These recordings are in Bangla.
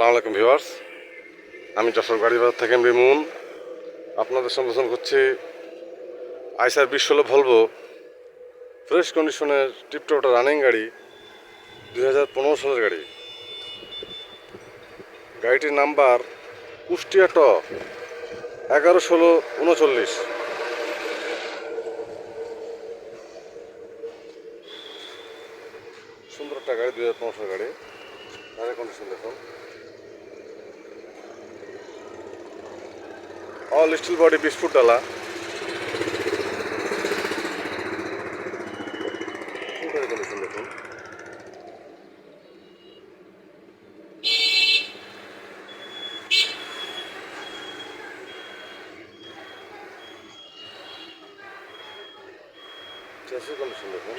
আসসালামু আলাইকুম ভিউয়ার্স। আমি যশোর গাড়ি বাজার থেকে বিমুন আপনাদের সম্বোধন করছি, আইসার বিশ ষোলো ভলভো ফ্রেশ কন্ডিশনের টিপটপটা রানিং গাড়ি, দুই হাজার পনেরো সালের গাড়ি। গাড়িটির নাম্বার কুষ্টিয়া ট, এগারো ষোলো উনচল্লিশ। সুন্দর একটা গাড়ি, দুই হাজার পনেরো সালের গাড়ি। গাড়ির কন্ডিশন দেখুন। অল স্টিল বডি বিশ ফুট ডালা গাড়ির কন্ডিশন দেখুন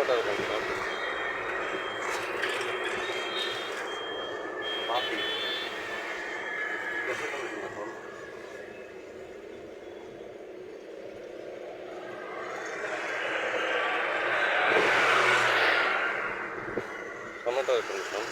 চেসির কন্ডিশন দেখুন কটার কন্ডিশন পাপি চেসির কন্ডিশন দেখুন সামনেটার কন্ডিশন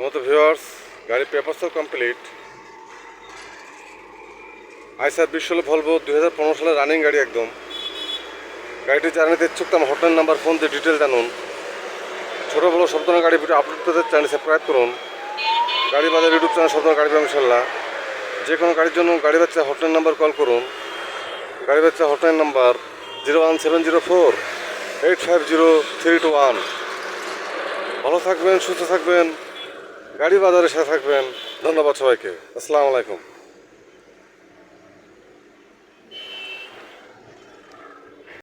সমস্ত ভিউয়ার্স গাড়ির পেপারস কমপ্লিট আইসার বিশ ষোলো ভলভো দুই হাজার পনেরো সালের রানিং গাড়ি একদম। গাড়িটি জানাতে ইচ্ছুক আমার হটলাইন নাম্বার ফোন দিয়ে ডিটেল জানুন। ছোটো বড়ো সব ধরনের গাড়ি ভিডিও আপলোড পেতে চ্যানেল সাবস্ক্রাইব করুন। গাড়ি বাজার ইউটিউব চ্যানেল সব ধরনের গাড়ি পাবেন ইনশাল্লাহ যে কোনো গাড়ির জন্য গাড়ি বাচ্চা হটলাইন নাম্বার কল করুন। গাড়ি বাচ্চা hotline number zero one seven zero four eight five zero three two one ভালো থাকবেন, সুস্থ থাকবেন। গাড়ি বাজারের সাথে থাকবেন। ধন্যবাদ সবাইকে। আসসালামু আলাইকুম।